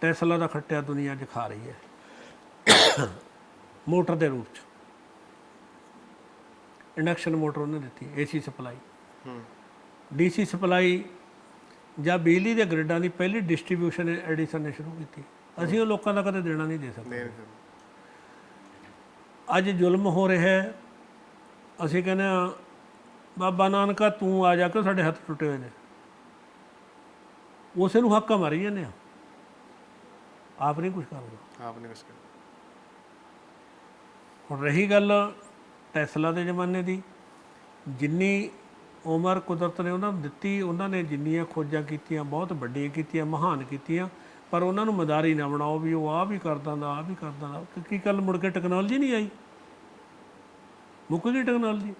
Tesla ਦਾ ਖੱਟਿਆ ਦੁਨੀਆ 'ਚ ਖਾ ਰਹੀ ਹੈ। ਮੋਟਰ ਦੇ ਰੂਪ 'ਚ। ਇੰਡਕਸ਼ਨ ਮੋਟਰ ਉਹਨੇ ਦਿੱਤੀ ਏਸੀ ਸਪਲਾਈ। ਹੂੰ ਡੀਸੀ ਸਪਲਾਈ ਜਾਂ ਬਿਜਲੀ ਦੇ ਗ੍ਰਿਡਾਂ ਦੀ ਪਹਿਲੀ ਡਿਸਟ੍ਰੀਬਿਊਸ਼ਨ ਐਡੀਸਨ ਨੇ ਸ਼ੁਰੂ ਕੀਤੀ। ਅਸੀਂ ਉਹ ਲੋਕਾਂ ਦਾ ਕਦੇ ਦੇਣਾ ਨਹੀਂ ਦੇ ਸਕਦੇ। ਅੱਜ ਜ਼ੁਲਮ ਹੋ ਰਿਹਾ ਹੈ। ਅਸੀਂ ਕਹਿੰਦੇ ਆ ਬਾਬਾ ਨਾਨਕਾ ਤੂੰ ਆ ਜਾ ਕੇ ਸਾਡੇ ਹੱਥ ਟੁੱਟੇ ਹੋਏ ਨੇ। ਉਸੇ ਨੂੰ ਹੱਕਾ ਮਾਰੀ ਜਾਂਦੇ ਆ ਆਪ ਨਹੀਂ ਕੁਝ ਕਰਦਾ ਆਪ ਨੇ ਕੁਛ ਕਰ ਹੁਣ ਰਹੀ ਗੱਲ ਟੈਸਲਾ ਦੇ ਜ਼ਮਾਨੇ ਦੀ। ਜਿੰਨੀ ਉਮਰ ਕੁਦਰਤ ਨੇ ਉਹਨਾਂ ਨੂੰ ਦਿੱਤੀ ਉਹਨਾਂ ਨੇ ਜਿੰਨੀਆਂ ਖੋਜਾਂ ਕੀਤੀਆਂ ਬਹੁਤ ਵੱਡੀਆਂ ਕੀਤੀਆਂ ਮਹਾਨ ਕੀਤੀਆਂ ਪਰ ਉਹਨਾਂ ਨੂੰ ਮਦਾਰੀ ਨਾ ਬਣਾਓ ਵੀ ਉਹ ਆ ਵੀ ਕਰਦਾ ਦਾ ਆ ਵੀ ਕਰਦਾ ਦਾ ਕਿ ਕੀ ਕੱਲ ਮੁੜ ਕੇ ਟੈਕਨੋਲੋਜੀ ਨਹੀਂ ਆਈ? ਮੁੱਕ ਗਈ ਟੈਕਨੋਲੋਜੀ?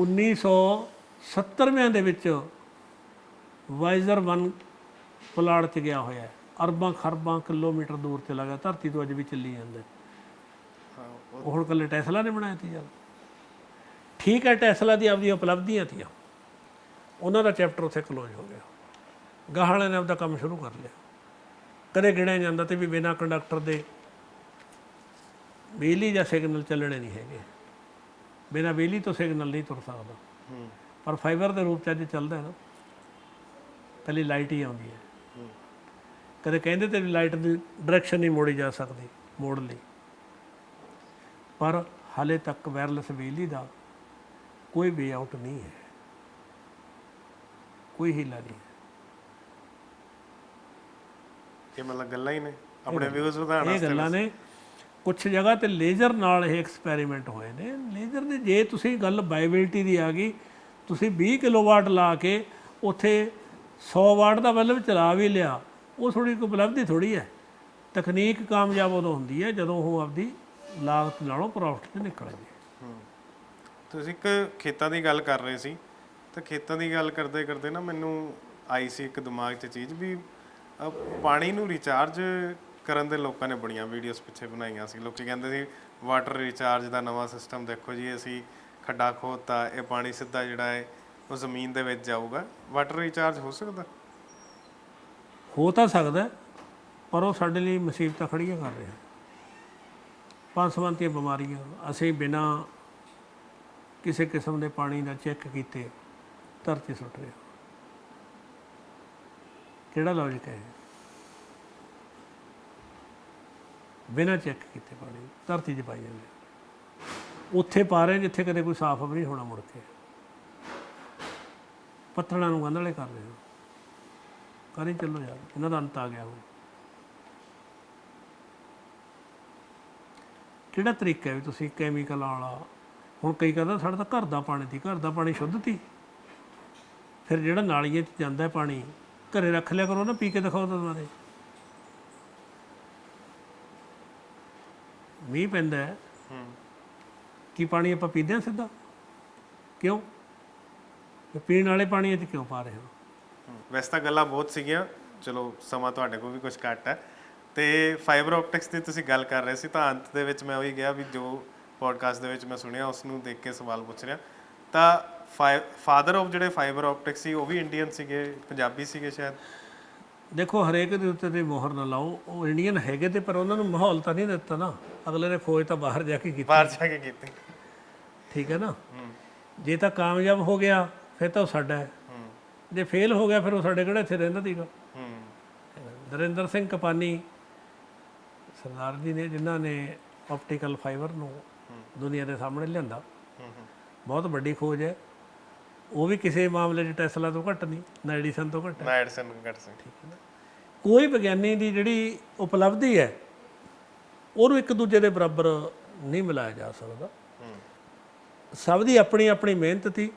1970ਵਿਆਂ ਦੇ ਵਿੱਚ ਵਾਈਜ਼ਰ 1 ਪਲਾੜ ਤੇ ਗਿਆ ਹੋਇਆ ਹੈ। ਅਰਬਾਂ ਖਰਬਾਂ ਕਿਲੋਮੀਟਰ ਦੂਰ ਤੇ ਲਗਾ ਧਰਤੀ ਤੋਂ ਅੱਜ ਵੀ ਚੱਲੀ ਜਾਂਦਾ। ਉਹ ਹੁਣ ਕੱਲੇ ਟੈਸਲਾ ਨੇ ਬਣਾਇਆ ਤੀ ਯਾਰ। ਠੀਕ ਹੈ ਟੈਸਲਾ ਦੀ ਆਪਦੀਆਂ ਉਪਲਬਧੀਆਂ ਤੀਆਂ। ਉਹਨਾਂ ਦਾ ਚੈਪਟਰ ਉੱਥੇ ਕਲੋਜ਼ ਹੋ ਗਿਆ। ਗਾਹ ਨੇ ਆਪਦਾ ਕੰਮ ਸ਼ੁਰੂ ਕਰ ਲਿਆ। ਕਦੇ ਗਿਣਿਆ ਜਾਂਦਾ ਤੇ ਵੀ ਬਿਨਾਂ ਕੰਡਕਟਰ ਦੇ ਬਿਜਲੀ ਜਾਂ ਸਿਗਨਲ ਚੱਲਣੇ ਨਹੀਂ ਹੈਗੇ। ਬਿਨਾਂ ਬਿਜਲੀ ਤੋਂ ਸਿਗਨਲ ਨਹੀਂ ਤੁਰ ਸਕਦਾ। ਹੂੰ। ਪਰ ਫਾਈਬਰ ਦੇ ਰੂਪ ਚ ਅੱਜ ਚੱਲਦਾ ਹੈ ਨਾ। ਪਹਿਲੀ ਲਾਈਟ ਹੀ ਆਉਂਦੀ ਹੂੰ। ਕਦੇ ਕਹਿੰਦੇ ਤੇ ਲਾਈਟ ਦੀ ਡਾਇਰੈਕਸ਼ਨ ਨਹੀਂ ਮੋੜੀ ਜਾ ਸਕਦੀ ਮੋੜ ਲਈ। ਪਰ ਹਾਲੇ ਤੱਕ ਵਾਇਰਲੈਸ ਬਿਜਲੀ ਦਾ ਕੋਈ ਵੇ ਆਊਟ ਨਹੀਂ ਹੈ। ਕੋਈ ਹੀਲਾ ਨਹੀਂ। ਇਹ ਮਤਲਬ ਗੱਲਾਂ ਹੀ ਨੇ ਆਪਣੇ ਵਿਊਜ਼ ਵਧਾਉਣ ਇਹ ਵਾਸਤੇ ਗੱਲਾਂ ਨੇ। ਕੁਝ ਜਗ੍ਹਾ ਤੇ ਲੇਜ਼ਰ ਨਾਲ ਇਹ ਐਕਸਪੈਰੀਮੈਂਟ ਹੋਏ ਨੇ। ਲੇਜ਼ਰ ਦੇ ਜੇ ਤੁਸੀਂ ਗੱਲ ਵਾਈਬਿਲਿਟੀ ਦੀ ਆ ਗਈ ਤੁਸੀਂ 20 ਕਿਲੋਵਾਟ ਲਾ ਕੇ ਉੱਥੇ 100 ਵਾਟ ਦਾ ਬਲਬ ਚਲਾ ਵੀ ਲਿਆ। ਉਹ ਥੋੜੀ ਕੋਈ ਉਪਲਬਧੀ ਥੋੜੀ ਹੈ। ਤਕਨੀਕ ਕਾਮਯਾਬ ਉਦੋਂ ਹੁੰਦੀ ਹੈ ਜਦੋਂ ਉਹ ਆਪਦੀ ਲਾਗਤ ਨਾਲੋਂ ਪ੍ਰੋਫਿਟ ਤੇ ਨਿਕਲ ਜੇ ਤੁਸੀਂ ਇੱਕ ਖੇਤਾਂ ਦੀ ਗੱਲ ਕਰ ਰਹੇ ਸੀ, ਤਾਂ ਖੇਤਾਂ ਦੀ ਗੱਲ ਕਰਦੇ ਕਰਦੇ ਨਾ ਮੈਨੂੰ ਆਈ ਸੀ ਇੱਕ ਦਿਮਾਗ 'ਚ ਚੀਜ਼ ਵੀ ਪਾਣੀ ਨੂੰ ਰੀਚਾਰਜ ਕਰਨ ਦੇ ਲੋਕਾਂ ਨੇ ਬੜੀਆਂ ਵੀਡੀਓਜ਼ ਪਿੱਛੇ ਬਣਾਈਆਂ ਸੀ। ਲੋਕੀ ਕਹਿੰਦੇ ਸੀ ਵਾਟਰ ਰੀਚਾਰਜ ਦਾ ਨਵਾਂ ਸਿਸਟਮ ਦੇਖੋ ਜੀ, ਅਸੀਂ ਖੱਡਾ ਖੋਤਾ, ਇਹ ਪਾਣੀ ਸਿੱਧਾ ਜਿਹੜਾ ਹੈ, ਉਹ ਜ਼ਮੀਨ ਦੇ ਵਿੱਚ ਜਾਊਗਾ। ਵਾਟਰ ਰੀਚਾਰਜ ਹੋ ਸਕਦਾ? ਹੋ ਤਾਂ ਸਕਦਾ ਪਰ ਉਹ ਸਾਡੇ ਲਈ ਮੁਸੀਬਤਾਂ ਖੜੀਆਂ ਕਰ ਰਿਹਾ ਪੰਸਵੰਤੀਆਂ ਬਿਮਾਰੀਆਂ, ਅਸੀਂ ਬਿਨਾ ਕਿਸੇ ਕਿਸਮ ਦੇ ਪਾਣੀ ਦਾ ਚੈੱਕ ਕੀਤੇ, ਧਰਤੀ ਸੁੱਟ ਰਹੇ। ਹਾਂ। ਕਿਹੜਾ ਲੌਜੀਕ ਹੈ ਬਿਨਾ ਚੈੱਕ ਕੀਤੇ ਪਾਣੀ, ਧਰਤੀ 'ਚ ਪਾਈ ਜਾਂਦੇ ਉੱਥੇ ਪਾ ਰਹੇ ਜਿੱਥੇ ਕਦੇ ਕੋਈ ਸਾਫ਼ ਵੀ ਨਹੀਂ ਹੋਣਾ ਮੁੜ ਕੇ। ਪੱਥਰਾਂ ਨੂੰ ਗੰਧਲੇ ਕਰ ਰਹੇ ਹਾਂ। ਕਰੀ ਚੱਲੋ ਯਾਰ ਇਹਨਾਂ ਦਾ ਅੰਤ ਆ ਗਿਆ ਹੁਣ। ਕਿਹੜਾ ਤਰੀਕਾ ਹੈ ਵੀ ਤੁਸੀਂ ਕੈਮੀਕਲ ਵਾਲਾ? ਹੁਣ ਕਈ ਕਹਿੰਦਾ ਸਾਡਾ ਤਾਂ ਘਰ ਦਾ ਪਾਣੀ ਸੀ ਘਰ ਦਾ ਪਾਣੀ ਸ਼ੁੱਧ ਸੀ। ਫਿਰ ਜਿਹੜਾ ਨਾਲੀਆਂ 'ਚ ਜਾਂਦਾ ਪਾਣੀ ਘਰੇ ਰੱਖ ਲਿਆ ਕਰੋ ਨਾ ਪੀ ਕੇ ਦਿਖਾਓ ਤਾਂ ਦੁਬਾਰੇ। ਮੀਂਹ ਪੈਂਦਾ ਹੈ। ਹੂੰ। ਕੀ ਪਾਣੀ ਆਪਾਂ ਪੀਂਦੇ ਹਾਂ ਸਿੱਧਾ? ਕਿਉਂ? ਪੀਣ ਵਾਲੇ ਪਾਣੀ 'ਚ ਕਿਉਂ ਪਾ ਰਹੇ ਹੋ? ਵੈਸੇ ਤਾਂ ਗੱਲਾਂ ਬਹੁਤ ਸੀਗੀਆਂ। ਚਲੋ ਸਮਾਂ ਤੁਹਾਡੇ ਕੋਲ ਵੀ ਕੁਝ ਘੱਟ ਹੈ। ਤੇ ਫਾਈਬਰ ਆਪਟਿਕਸ ਦੀ ਤੁਸੀਂ ਗੱਲ ਕਰ ਰਹੇ ਸੀ ਤਾਂ ਅੰਤ ਦੇ ਵਿੱਚ ਮੈਂ ਉਹੀ ਗਿਆ ਵੀ ਜੋ ਪੋਡਕਾਸਟ ਦੇ ਵਿੱਚ ਮੈਂ ਸੁਣਿਆ ਉਸ ਨੂੰ ਦੇਖ ਕੇ ਸਵਾਲ ਪੁੱਛ ਰਿਹਾ। ਤਾਂ ਫਾਦਰ ਆਫ ਜਿਹੜੇ ਫਾਈਬਰ ਆਪਟਿਕਸ ਸੀ ਉਹ ਵੀ ਇੰਡੀਅਨ ਸੀਗੇ ਪੰਜਾਬੀ ਸੀਗੇ ਸ਼ਾਇਦ? ਦੇਖੋ ਹਰੇਕ ਦੇ ਉੱਤੇ ਤੇ ਮੋਹਰ ਨਾ ਲਾਓ। ਉਹ ਇੰਡੀਅਨ ਹੈਗੇ ਤੇ ਪਰ ਉਹਨਾਂ ਨੂੰ ਮਾਹੌਲ ਤਾਂ ਨਹੀਂ ਦਿੱਤਾ ਨਾ। ਅਗਲੇ ਨੇ ਖੋਜ ਤਾਂ ਬਾਹਰ ਜਾ ਕੇ ਕੀਤੀ। ਬਾਹਰ ਜਾ ਕੇ ਕੀਤੀ। ਠੀਕ ਹੈ ਨਾ? ਜੇ ਤਾਂ ਕਾਮਯਾਬ ਹੋ ਗਿਆ ਫਿਰ ਤਾਂ ਉਹ ਸਾਡਾ ਹੂੰ। ਜੇ ਫੇਲ ਹੋ ਗਿਆ ਫਿਰ ਉਹ ਸਾਡੇ ਕਿਹੜੇ ਇੱਥੇ ਰਹਿੰਦਾ ਸੀਗਾ? ਹੂੰ। ਨਰਿੰਦਰ ਸਿੰਘ ਕਪਾਨੀ ਸਰਦਾਰ ਜੀ ਨੇ ਜਿਨ੍ਹਾਂ ਨੇ ਆਪਟੀਕਲ ਫਾਈਬਰ ਨੂੰ ਦੁਨੀਆ ਦੇ ਸਾਹਮਣੇ ਲਿਆਂਦਾ। ਹੂੰ ਹੂੰ। ਬਹੁਤ ਵੱਡੀ ਖੋਜ ਹੈ। ਉਹ ਵੀ ਕਿਸੇ ਮਾਮਲੇ 'ਚ ਟੈਸਲਾ ਤੋਂ ਘੱਟ ਨਹੀਂ ਨਾ ਐਡੀਸਨ ਤੋਂ ਘੱਟ ਹੈ। ਨਾ ਐਡਸਨ ਕੱਟ ਸੀ। ਕੋਈ ਵਿਗਿਆਨੀ ਦੀ ਜਿਹੜੀ ਉਪਲਬਧੀ ਹੈ ਉਹਨੂੰ ਇੱਕ ਦੂਜੇ ਦੇ ਬਰਾਬਰ ਨਹੀਂ ਮਿਲਾਇਆ ਜਾ ਸਕਦਾ। ਹੂੰ। ਸਭ ਦੀ ਆਪਣੀ ਆਪਣੀ ਮਿਹਨਤ ਸੀ।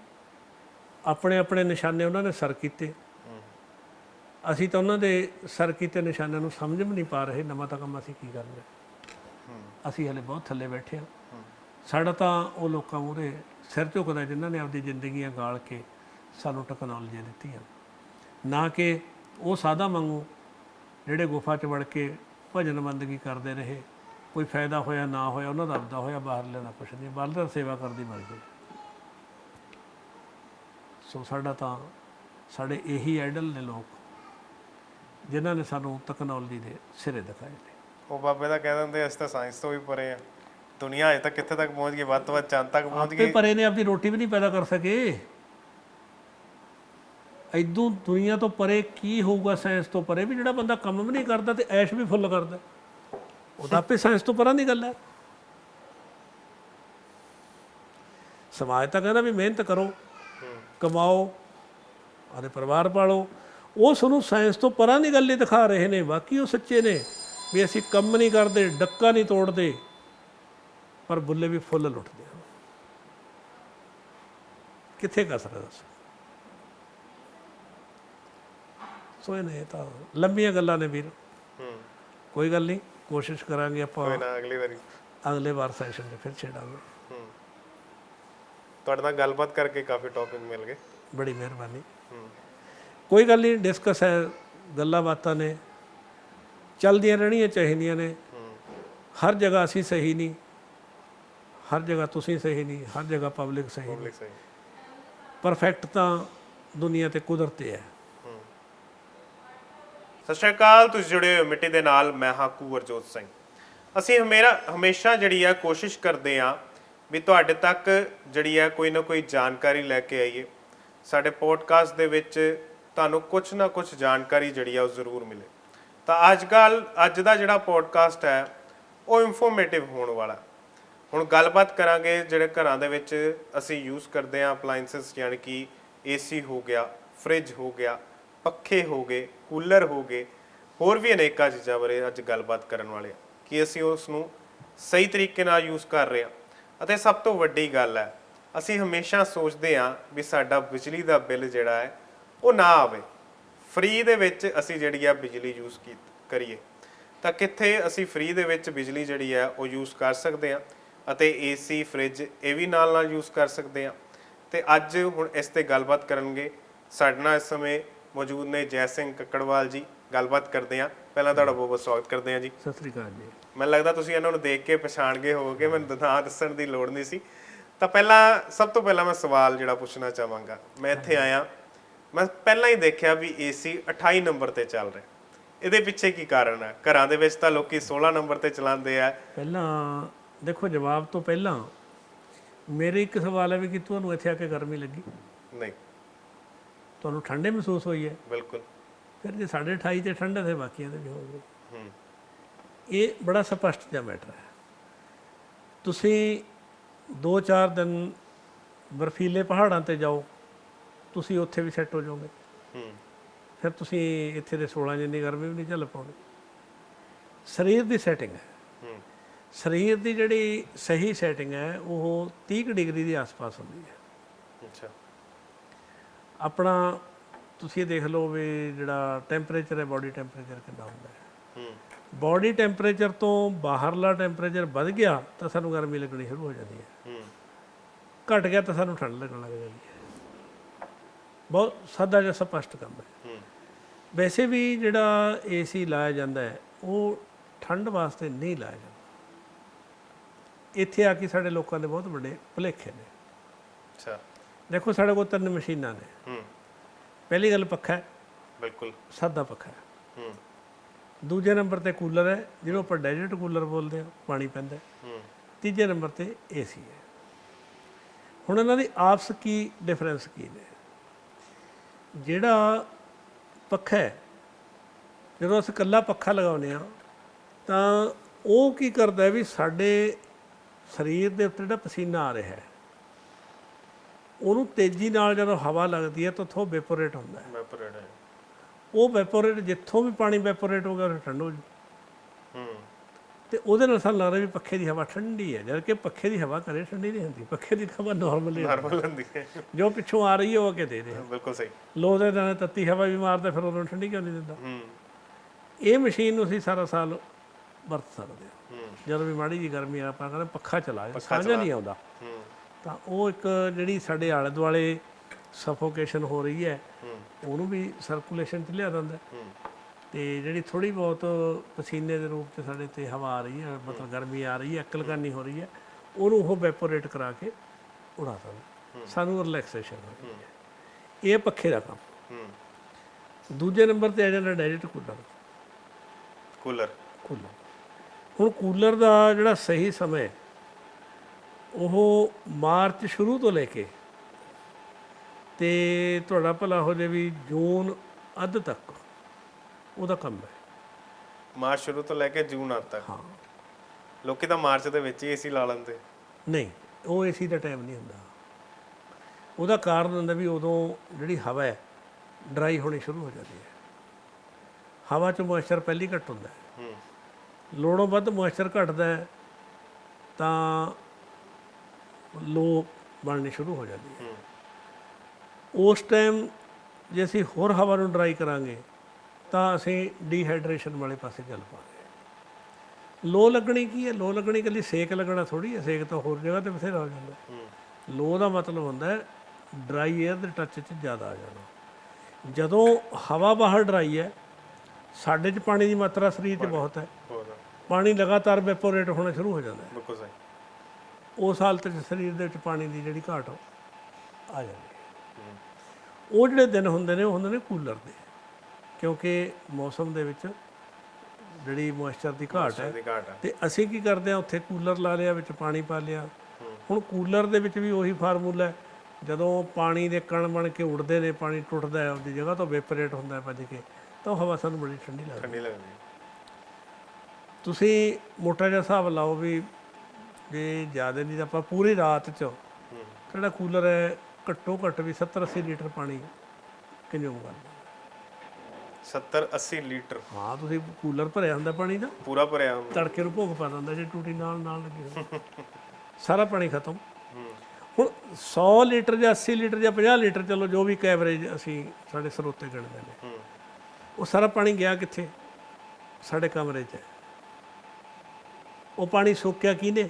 ਆਪਣੇ ਆਪਣੇ ਨਿਸ਼ਾਨੇ ਉਹਨਾਂ ਨੇ ਸਰ ਕੀਤੇ। ਅਸੀਂ ਤਾਂ ਉਹਨਾਂ ਦੇ ਸਰ ਕੀਤੇ ਨਿਸ਼ਾਨਿਆਂ ਨੂੰ ਸਮਝ ਵੀ ਨਹੀਂ ਪਾ ਰਹੇ, ਨਵਾਂ ਤਾਂ ਕੰਮ ਅਸੀਂ ਕੀ ਕਰਨਾ। ਹੂੰ ਅਸੀਂ ਹਲੇ ਬਹੁਤ ਥੱਲੇ ਬੈਠੇ ਹਾਂ। ਸਾਡਾ ਤਾਂ ਉਹ ਲੋਕਾਂ ਮੂਹਰੇ ਸਿਰ ਝੁਕਦਾ ਜਿਨ੍ਹਾਂ ਨੇ ਆਪਦੀ ਜ਼ਿੰਦਗੀਆਂ ਗਾਲ ਕੇ ਸਾਨੂੰ ਟੈਕਨੋਲੋਜੀਆਂ ਦਿੱਤੀਆਂ। ਨਾ ਕਿ ਉਹ ਸਾਦਾ ਵਾਂਗੂ ਜਿਹੜੇ ਗੁਫਾ 'ਚ ਵੜ ਕੇ ਭਜਨ ਬੰਦਗੀ ਕਰਦੇ ਰਹੇ, ਕੋਈ ਫਾਇਦਾ ਹੋਇਆ ਨਾ ਹੋਇਆ, ਉਹਨਾਂ ਦਾ ਆਪਦਾ ਹੋਇਆ ਬਾਹਰ ਦਾ ਕੁਛ ਨਹੀਂ। ਬਾਹਰਲੇ ਸੇਵਾ ਕਰਦੀ ਮਰ ਗਏ ਸੋ ਸਾਡਾ ਤਾਂ ਸਾਡੇ ਇਹੀ ਆਈਡਲ ਨੇ ਲੋਕ ਜਿਨ੍ਹਾਂ ਨੇ ਸਾਨੂੰ ਟੈਕਨੋਲੋਜੀ ਦੇ ਸਿਰੇ ਦਿਖਾਏ ਨੇ। ਉਹ ਬਾਬੇ ਦਾ ਕਹਿ ਦਿੰਦੇ ਅਸੀਂ ਤਾਂ ਸਾਇੰਸ ਤੋਂ ਵੀ ਪਰੇ ਆ। ਦੁਨੀਆ ਅਜੇ ਤੱਕ ਕਿੱਥੇ ਤੱਕ ਪਹੁੰਚ ਗਈ ਵੱਧ ਤੋਂ ਵੱਧ ਚੰਦ ਤੱਕ ਪਹੁੰਚ ਆਪੇ ਗਈ। ਪਰੇ ਨੇ ਆਪਣੀ ਰੋਟੀ ਵੀ ਨਹੀਂ ਪੈਦਾ ਕਰ ਸਕੇ। ਐਦੋਂ ਦੁਨੀਆ ਤੋਂ ਪਰੇ ਕੀ ਹੋਊਗਾ ਸਾਇੰਸ ਤੋਂ ਪਰੇ? ਵੀ ਜਿਹੜਾ ਬੰਦਾ ਕੰਮ ਵੀ ਨਹੀਂ ਕਰਦਾ ਤੇ ਐਸ਼ ਵੀ ਫੁੱਲ ਕਰਦਾ। ਉਹ ਤਾਂ ਆਪੇ ਸਾਇੰਸ ਤੋਂ ਪਰਾਂ ਦੀ ਗੱਲ ਹੈ। ਸਮਾਜ ਤਾਂ ਕਹਿੰਦਾ ਵੀ ਮਿਹਨਤ ਕਰੋ। ਕਮਾਓ ਆਪਣੇ ਪਰਿਵਾਰ ਪਾਲੋ। ਉਹ ਸਾਨੂੰ ਸਾਇੰਸ ਤੋਂ ਪਰਾਂ ਦੀ ਗੱਲ ਹੀ ਦਿਖਾ ਰਹੇ ਨੇ ਬਾਕੀ ਉਹ ਸੱਚੇ ਨੇ ਵੀ ਅਸੀਂ ਕੰਮ ਨਹੀਂ ਕਰਦੇ ਡੱਕਾ ਨਹੀਂ ਤੋੜਦੇ ਪਰ ਬੁੱਲੇ ਵੀ ਫੁੱਲ ਲੁੱਟਦੇ ਆ। ਕਿੱਥੇ ਕਸਰ ਹੈ ਦੱਸੋ? ਸੋ ਇਹ ਨੇ ਤਾਂ ਲੰਬੀਆਂ ਗੱਲਾਂ ਨੇ ਵੀਰ। ਕੋਈ ਗੱਲ ਨਹੀਂ ਕੋਸ਼ਿਸ਼ ਕਰਾਂਗੇ ਆਪਾਂ ਕੋਈ ਨਾ ਅਗਲੀ ਵਾਰੀ। ਅਗਲੇ ਵਾਰ ਸੈਸ਼ਨ 'ਚ ਫਿਰ ਛੇੜਾਂਗੇ। ਤੁਹਾਡੇ ਨਾਲ ਗੱਲਬਾਤ ਕਰਕੇ ਕਾਫੀ ਟੌਪਿਕ ਮਿਲ ਗਏ। ਬੜੀ ਮਿਹਰਬਾਨੀ। ਕੋਈ ਗੱਲ ਨਹੀਂ ਡਿਸਕਸ ਹੈ ਗੱਲਾਂ ਬਾਤਾਂ ਨੇ ਚੱਲਦੀਆਂ ਰਹਿਣੀਆਂ ਚਾਹੀਦੀਆਂ ਨੇ। ਹਰ ਜਗ੍ਹਾ ਅਸੀਂ ਸਹੀ ਨਹੀਂ ਹਰ ਜਗ੍ਹਾ ਤੁਸੀਂ ਸਹੀ ਨਹੀਂ ਹਰ ਜਗ੍ਹਾ ਪਬਲਿਕ ਸਹੀ ਨਹੀਂ। ਪਰਫੈਕਟ ਤਾਂ ਦੁਨੀਆ ਤੇ ਕੁਦਰਤ ਹੈ। ਸਤਿ ਸ਼੍ਰੀ ਅਕਾਲ ਤੁਸੀਂ ਜੁੜੇ ਹੋ ਮਿੱਟੀ ਦੇ ਨਾਲ ਮੈਂ ਹਾਂ ਕੁਵਰਜੋਤ ਸਿੰਘ। ਅਸੀਂ ਹਮੇਰਾ ਹਮੇਸ਼ਾ ਜਿਹੜੀ ਆ ਕੋਸ਼ਿਸ਼ ਕਰਦੇ ਆ ਵੀ ਤੁਹਾਡੇ ਤੱਕ ਜਿਹੜੀ ਆ ਕੋਈ ਨਾ ਕੋਈ ਜਾਣਕਾਰੀ ਲੈ ਕੇ ਆਈਏ। ਸਾਡੇ ਪੋਡਕਾਸਟ ਦੇ ਵਿੱਚ ਤੁਹਾਨੂੰ ਕੁਝ ਨਾ ਕੁਝ ਜਾਣਕਾਰੀ ਜਿਹੜੀ ਆ ਉਹ ਜ਼ਰੂਰ ਮਿਲੇ। ਤਾਂ ਅੱਜ ਕੱਲ ਅੱਜ ਦਾ ਜਿਹੜਾ ਪੋਡਕਾਸਟ ਹੈ, ਉਹ ਇਨਫੋਰਮੇਟਿਵ ਹੋਣ ਵਾਲਾ। ਹੁਣ ਗੱਲਬਾਤ ਕਰਾਂਗੇ ਜਿਹੜੇ ਘਰਾਂ ਦੇ ਵਿੱਚ ਅਸੀਂ ਯੂਜ਼ ਕਰਦੇ ਆ ਅਪਲਾਈਐਂਸਸ ਯਾਨੀ ਕਿ ਏਸੀ ਹੋ ਗਿਆ ਫ੍ਰਿਜ ਹੋ ਗਿਆ, ਪੱਖੇ ਹੋ ਗਏ, ਕੂਲਰ ਹੋ ਗਏ, ਹੋਰ ਵੀ ਅਨੇਕਾਂ ਚੀਜ਼ਾਂ ਬਾਰੇ ਅੱਜ ਗੱਲਬਾਤ ਕਰਨ ਵਾਲੇ ਆ ਕਿ ਅਸੀਂ ਉਸ ਨੂੰ ਸਹੀ ਤਰੀਕੇ ਨਾਲ ਯੂਜ਼ ਕਰ ਰਹੇ ਆ ਅਤੇ ਸਭ ਤੋਂ ਵੱਡੀ ਗੱਲ ਹੈ, ਅਸੀਂ ਹਮੇਸ਼ਾ ਸੋਚਦੇ ਹਾਂ ਵੀ ਸਾਡਾ ਬਿਜਲੀ ਦਾ ਬਿੱਲ ਜਿਹੜਾ ਹੈ, ਉਹ ਨਾ ਆਵੇ। ਫ੍ਰੀ ਦੇ ਵਿੱਚ ਅਸੀਂ ਜਿਹੜੀ ਆ ਬਿਜਲੀ ਯੂਜ਼ ਕੀ, ਕਰੀਏ। ਤਾਂ ਕਿੱਥੇ ਅਸੀਂ ਫ੍ਰੀ ਦੇ ਵਿੱਚ ਬਿਜਲੀ ਜਿਹੜੀ ਹੈ, ਉਹ ਯੂਜ਼ ਕਰ ਸਕਦੇ ਹਾਂ ਅਤੇ ਏਸੀ, ਫ੍ਰਿਜ ਇਹ ਵੀ ਨਾਲ ਨਾਲ ਯੂਜ਼ ਕਰ ਸਕਦੇ ਹਾਂ। ਤੇ ਅੱਜ ਹੁਣ ਇਸ ਤੇ ਗੱਲਬਾਤ ਕਰਨਗੇ। ਸਾਡੇ ਨਾਲ ਇਸ ਸਮੇਂ ਮੌਜੂਦ ਨੇ ਜੈ ਸਿੰਘ ਕੱਕੜਵਾਲ ਜੀ ਗੱਲਬਾਤ ਕਰਦੇ ਆ ਪਹਿਲਾਂ ਤੁਹਾਡਾ ਬਹੁਤ ਬਹੁਤ ਸਵਾਗਤ ਕਰਦੇ ਆ ਜੀ। ਸਤਿ ਸ੍ਰੀ ਅਕਾਲ ਜੀ। ਮੈਨੂੰ ਲੱਗਦਾ ਤੁਸੀਂ ਇਹਨਾਂ ਨੂੰ ਦੇਖ ਕੇ ਪਛਾਣ ਗਏ ਹੋਵੋਗੇ ਮੈਨੂੰ ਨਾਂ ਦੱਸਣ ਦੀ ਲੋੜ ਨਹੀਂ ਸੀ। ਤਾਂ ਪਹਿਲਾਂ ਸਭ ਤੋਂ ਪਹਿਲਾਂ ਮੈਂ ਸਵਾਲ ਜਿਹੜਾ ਪੁੱਛਣਾ ਚਾਹਾਂਗਾ। ਮੈਂ ਇੱਥੇ ਆਇਆ। ਮੈਂ ਪਹਿਲਾਂ ਹੀ ਦੇਖਿਆ ਵੀ ਏਸੀ 28 ਨੰਬਰ ਤੇ ਚੱਲ ਰਿਹਾ। ਇਹਦੇ ਪਿੱਛੇ ਕੀ ਕਾਰਨ ਹੈ? ਘਰਾਂ ਦੇ ਵਿੱਚ ਤਾਂ ਲੋਕੀ 16 ਨੰਬਰ ਤੇ ਚਲਾਉਂਦੇ ਆ। ਪਹਿਲਾਂ ਦੇਖੋ ਜਵਾਬ ਤੋਂ ਪਹਿਲਾਂ ਮੇਰੇ ਇੱਕ ਸਵਾਲ ਹੈ ਵੀ ਕਿ ਤੁਹਾਨੂੰ ਇੱਥੇ ਆ ਕੇ ਗਰਮੀ ਲੱਗੀ? ਨਹੀਂ। ਤੁਹਾਨੂੰ ਠੰਡੇ ਮਹਿਸੂਸ ਹੋਈ ਹੈ। ਬਿਲਕੁਲ। ਫਿਰ ਜੇ ਸਾਡੇ 28 ਤੇ ਠੰਡੇ ਤੇ ਬਾਕੀਆਂ ਦੇ ਵੀ ਹੋਣਗੇ ਹੂੰ। ਇਹ ਬੜਾ ਸਪਸ਼ਟ ਜਿਹਾ ਮੈਟਰ ਹੈ। ਤੁਸੀਂ 2-4 ਦਿਨ ਬਰਫੀਲੇ ਪਹਾੜਾਂ ਤੇ ਜਾਓ ਤੁਸੀਂ ਉੱਥੇ ਵੀ ਸੈੱਟ ਹੋ ਜਾਓਗੇ। ਹੂੰ। ਫਿਰ ਤੁਸੀਂ ਇੱਥੇ ਦੇ 16 ਜਿੰਨੀ ਗਰਮੀ ਵੀ ਨਹੀਂ ਝੱਲ ਪਾਉਣੀ ਸਰੀਰ ਦੀ ਸੈਟਿੰਗ ਹੈ। ਹੂੰ। ਸਰੀਰ ਦੀ ਜਿਹੜੀ ਸਹੀ ਸੈਟਿੰਗ ਹੈ ਉਹ 30 ਕੁ ਡਿਗਰੀ ਦੇ ਆਸ-ਪਾਸ ਹੁੰਦੀ ਹੈ। ਅੱਛਾ। ਆਪਣਾ ਤੁਸੀਂ ਇਹ ਦੇਖ ਲਓ ਵੀ ਜਿਹੜਾ ਟੈਂਪਰੇਚਰ ਹੈ ਬਾਡੀ ਟੈਂਪਰੇਚਰ ਕਿੰਨਾ ਹੁੰਦਾ ਹੈ। ਹੂੰ। ਬਾਡੀ ਟੈਂਪਰੇਚਰ ਤੋਂ ਬਾਹਰਲਾ ਟੈਂਪਰੇਚਰ ਵੱਧ ਗਿਆ ਤਾਂ ਸਾਨੂੰ ਗਰਮੀ ਲੱਗਣੀ ਸ਼ੁਰੂ ਹੋ ਜਾਂਦੀ ਹੈ। ਹੂੰ। ਘਟ ਗਿਆ ਤਾਂ ਸਾਨੂੰ ਠੰਡ ਲੱਗਣ ਲੱਗ ਜਾਂਦੀ ਹੈ। ਬਹੁਤ ਸਾਦਾ ਜਿਹਾ ਸਪਸ਼ਟ ਕੰਮ ਹੈ। ਹੂੰ। ਵੈਸੇ ਵੀ ਜਿਹੜਾ ਏਸੀ ਲਾਇਆ ਜਾਂਦਾ ਹੈ ਉਹ ਠੰਡ ਵਾਸਤੇ ਨਹੀਂ ਲਾਇਆ ਜਾਂਦਾ। ਇੱਥੇ ਆ ਕੇ ਸਾਡੇ ਲੋਕਾਂ ਦੇ ਬਹੁਤ ਵੱਡੇ ਭੁਲੇਖੇ ਨੇ। ਅੱਛਾ। ਦੇਖੋ ਸਾਡੇ ਕੋਲ ਤਿੰਨ ਮਸ਼ੀਨਾਂ ਨੇ। ਹੂੰ। ਪਹਿਲੀ ਗੱਲ ਪੱਖਾ ਹੈ। ਬਿਲਕੁਲ। ਸਾਦਾ ਪੱਖਾ ਹੈ। ਹੂੰ। ਦੂਜੇ ਨੰਬਰ ਤੇ ਕੂਲਰ ਹੈ ਜਿਹਨੂੰ ਆਪਾਂ ਡੈਜ਼ਰਟ ਕੂਲਰ ਬੋਲਦੇ ਆ ਪਾਣੀ ਪੈਂਦਾ ਹੈ। ਤੀਜੇ ਨੰਬਰ ਤੇ ਏਸੀ ਹੈ। ਹੁਣ ਇਹਨਾਂ ਦੀ ਆਪਸ ਕੀ ਡਿਫਰੈਂਸ ਕੀ ਨੇ? ਜਿਹੜਾ ਪੱਖਾ ਹੈ ਜਦੋਂ ਅਸੀਂ ਇਕੱਲਾ ਪੱਖਾ ਲਗਾਉਂਦੇ ਆ ਤਾਂ ਉਹ ਕੀ ਕਰਦਾ ਹੈ ਵੀ ਸਾਡੇ ਸਰੀਰ ਦੇ ਉੱਤੇ ਜਿਹੜਾ ਪਸੀਨਾ ਆ ਰਿਹਾ ਹੈ ਉਹਨੂੰ ਤੇਜ਼ੀ ਨਾਲ ਜਦੋਂ ਹਵਾ ਲੱਗਦੀ ਹੈ ਤਾਂ ਉੱਥੋਂ ਵੈਪੋਰੇਟ ਹੁੰਦਾ ਹੈ। ਵੈਪੋਰੇਟ ਹੈ। ਉਹ ਵੈਪੋਰੇਟ ਜਿੱਥੋਂ ਵੀ ਪਾਣੀ ਵੈਪੋਰੇਟ ਹੋ ਗਿਆ ਉਹ ਠੰਡਾ ਹੋ ਜੂ। ਹੂੰ। ਤੇ ਉਹਦੇ ਨਾਲ ਸਾਨੂੰ ਲੱਗਦਾ ਵੀ ਪੱਖੇ ਦੀ ਹਵਾ ਠੰਡੀ ਹੈ ਜਦ ਕਿ ਪੱਖੇ ਦੀ ਹਵਾ ਕਰੇ ਠੰਡੀ ਨਹੀਂ ਹੁੰਦੀ। ਪੱਖੇ ਦੀ ਹਵਾ ਨਾਰਮਲ ਹੈ ਨਾਰਮਲ ਹੁੰਦੀ ਹੈ। ਜੋ ਪਿੱਛੋਂ ਆ ਰਹੀ ਹੈ ਉਹ ਅੱਗੇ ਦੇ ਰਿਹਾ। ਬਿਲਕੁਲ ਸਹੀ। ਲੋ ਦੇ ਨਾਲ ਤੱਤੀ ਹਵਾ ਵੀ ਮਾਰਦਾ ਫਿਰ ਉਹਨੂੰ ਠੰਡੀ ਕਿਉਂ ਨਹੀਂ ਦਿੰਦਾ? ਹੂੰ। ਇਹ ਮਸ਼ੀਨ ਨੂੰ ਅਸੀਂ ਸਾਰਾ ਸਾਲ ਵਰਤ ਸਕਦੇ ਹਾਂ। ਜਦੋਂ ਵੀ ਮਾੜੀ ਜੀ ਗਰਮੀ ਆ ਆਪਾਂ ਕਹਿੰਦੇ ਪੱਖਾ ਚਲਾ ਸਾਂਝਾ ਨਹੀਂ ਆਉਂਦਾ। ਹੂੰ। ਤਾਂ ਉਹ ਇੱਕ ਜਿਹੜੀ ਸਾਡੇ ਆਲੇ ਦੁਆਲੇ ਸਫੋਕੇਸ਼ਨ ਹੋ ਰਹੀ ਹੈ ਉਹਨੂੰ ਵੀ ਸਰਕੂਲੇਸ਼ਨ 'ਚ ਲਿਆ ਦਿੰਦਾ ਤੇ ਜਿਹੜੀ ਥੋੜੀ ਬਹੁਤ ਪਸੀਨੇ ਦੇ ਰੂਪ 'ਚ ਸਾਡੇ ਤੇ ਹਵਾ ਆ ਰਹੀ ਹੈ ਮਤਲਬ ਗਰਮੀ ਆ ਰਹੀ ਹੈ ਅਕਲਕਾਨੀ ਹੋ ਰਹੀ ਹੈ ਉਹਨੂੰ ਉਹ ਵੈਪੋਰੇਟ ਕਰਾ ਕੇ ਉਡਾ ਦਿੰਦਾ ਸਾਨੂੰ ਰਿਲੈਕਸੇਸ਼ਨ ਹੋ ਰਹੀ ਹੈ। ਇਹ ਪੱਖੇ ਦਾ ਕੰਮ। ਦੂਜੇ ਨੰਬਰ ਤੇ ਆ ਜਾਂਦਾ ਡਾਇਰੈਕਟ ਕੂਲਰ ਕੂਲਰ। ਕੂਲਰ। ਹੁਣ ਕੂਲਰ ਦਾ ਜਿਹੜਾ ਸਹੀ ਸਮਾਂ ਉਹ ਮਾਰਚ ਸ਼ੁਰੂ ਤੋਂ ਲੈ ਕੇ ਤੇ ਤੁਹਾਡਾ ਭਲਾ ਹੋ ਜਾਵੇ ਵੀ ਜੂਨ ਅੱਧ ਤੱਕ ਉਹਦਾ ਕੰਮ ਹੈ। ਮਾਰਚ ਸ਼ੁਰੂ ਤੋਂ ਲੈ ਕੇ ਜੂਨ ਅੰਤ ਤੱਕ? ਹਾਂ। ਲੋਕੀ ਤਾਂ ਮਾਰਚ ਦੇ ਵਿੱਚ ਹੀ ਏਸੀ ਲਾ ਲੈਂਦੇ। ਨਹੀਂ ਉਹ ਏਸੀ ਦਾ ਟਾਈਮ ਨਹੀਂ ਹੁੰਦਾ। ਉਹਦਾ ਕਾਰਨ ਹੁੰਦਾ ਵੀ ਉਦੋਂ ਜਿਹੜੀ ਹਵਾ ਹੈ ਡਰਾਈ ਹੋਣੀ ਸ਼ੁਰੂ ਹੋ ਜਾਂਦੀ ਹੈ। ਹਵਾ 'ਚ ਮੋਇਸਚਰ ਪਹਿਲੀ ਘੱਟ ਹੁੰਦਾ ਹੈ। ਹੂੰ। ਲੋੜੋਂ ਵੱਧ ਮੋਇਸਚਰ ਘਟਦਾ ਹੈ ਤਾਂ ਲੋ ਬਣਨੀ ਸ਼ੁਰੂ ਹੋ ਜਾਂਦੀ ਹੈ। ਉਸ ਟਾਈਮ ਜੇ ਅਸੀਂ ਹੋਰ ਹਵਾ ਨੂੰ ਡਰਾਈ ਕਰਾਂਗੇ ਤਾਂ ਅਸੀਂ ਡੀਹਾਈਡਰੇਸ਼ਨ ਵਾਲੇ ਪਾਸੇ ਚੱਲ ਪਾਂਗੇ ਲੋ ਲੱਗਣੀ ਕੀ ਹੈ? ਲੋ ਲੱਗਣੀ ਇਕੱਲੀ ਸੇਕ ਲੱਗਣਾ ਥੋੜੀ ਹੈ ਸੇਕ ਤਾਂ ਹੋਰ ਜਗ੍ਹਾ ਤੇ ਬਥੇਰਾ ਹੋ ਜਾਂਦਾ। ਲੋ ਦਾ ਮਤਲਬ ਹੁੰਦਾ ਹੈ ਡਰਾਈ 에ਅਰ ਦੇ ਟੱਚ 'ਚ ਜ਼ਿਆਦਾ ਆ ਜਾਣਾ। ਜਦੋਂ ਹਵਾ ਬਾਹਰ ਡਰਾਈ ਹੈ ਸਾਡੇ 'ਚ ਪਾਣੀ ਦੀ ਮਾਤਰਾ ਸਰੀਰ 'ਚ ਬਹੁਤ ਹੈ। ਪਾਣੀ ਲਗਾਤਾਰ ਵੈਪੋਰੇਟ ਹੋਣਾ ਸ਼ੁਰੂ ਹੋ ਜਾਂਦਾ ਹੈ। ਬਿਲਕੁਲ ਸਹੀ। ਉਸ ਹਾਲਤ 'ਚ ਸਰੀਰ ਦੇ ਵਿੱਚ ਪਾਣੀ ਦੀ ਜਿਹੜੀ ਘਾਟ ਆ ਜਾਂਦੀ ਹੈ। ਉਹ ਜਿਹੜੇ ਦਿਨ ਹੁੰਦੇ ਨੇ ਉਹ ਹੁੰਦੇ ਨੇ ਕੂਲਰ ਦੇ। ਕਿਉਂਕਿ ਮੌਸਮ ਦੇ ਵਿੱਚ ਜਿਹੜੀ ਮੋਇਸਚਰ ਦੀ ਘਾਟ ਹੈ ਤੇ ਅਸੀਂ ਕੀ ਕਰਦੇ ਆ ਉੱਥੇ ਕੂਲਰ ਲਾ ਲਿਆ ਵਿੱਚ ਪਾਣੀ ਪਾ ਲਿਆ। ਹੁਣ ਕੂਲਰ ਦੇ ਵਿੱਚ ਵੀ ਉਹੀ ਫਾਰਮੂਲਾ ਹੈ। ਜਦੋਂ ਪਾਣੀ ਦੇ ਕਣ ਬਣ ਕੇ ਉੱਡਦੇ ਨੇ ਪਾਣੀ ਟੁੱਟਦਾ ਹੈ ਉਹਦੀ ਜਗ੍ਹਾ ਤੋਂ ਵੈਪੋਰੇਟ ਹੁੰਦਾ ਹੈ ਭੱਜ ਕੇ ਤਾਂ ਹਵਾ ਸਾਨੂੰ ਬੜੀ ਠੰਡੀ ਲੱਗਦੀ ਠੰਡੀ ਲੱਗਦੀ ਤੁਸੀਂ ਮੋਟਾ ਜਿਹਾ ਹਿਸਾਬ ਲਾਓ ਵੀ ਜੇ ਜ਼ਿਆਦਾ ਨਹੀਂ ਤਾਂ ਆਪਾਂ ਪੂਰੀ ਰਾਤ 'ਚ ਜਿਹੜਾ ਕੂਲਰ ਹੈ ਘੱਟੋ ਘੱਟ ਵੀ 70 80 ਲੀਟਰ ਪਾਣੀ ਕੰਜ਼ੂਮ ਕਰਦਾ 70 80 ਲੀਟਰ। ਹਾਂ ਤੁਸੀਂ ਕੂਲਰ ਭਰਿਆ ਹੁੰਦਾ ਪਾਣੀ ਦਾ। ਪੂਰਾ ਭਰਿਆ ਹੁੰਦਾ। ਤੜਕੇ ਨੂੰ ਭੋਗ ਪਾ ਦਿੰਦਾ ਜੇ ਟੂਟੀ ਨਾਲ ਨਾਲ ਲੱਗੀ ਹੋਵੇ। ਸਾਰਾ ਪਾਣੀ ਖਤਮ। ਹੂੰ। ਹੁਣ 100 ਲੀਟਰ ਜਾਂ 80 ਲੀਟਰ ਜਾਂ 50 ਲੀਟਰ ਚਲੋ ਜੋ ਵੀ ਕੈਵਰੇਜ ਅਸੀਂ ਸਾਡੇ ਸਰੋਤੇ ਗਿਣਦੇ ਨੇ। ਹੂੰ। ਉਹ ਸਾਰਾ ਪਾਣੀ ਗਿਆ ਕਿੱਥੇ? ਸਾਡੇ ਕਮਰੇ 'ਚ ਹੈ। ਉਹ ਪਾਣੀ ਸੋਕਿਆ ਕਿਹਨੇ?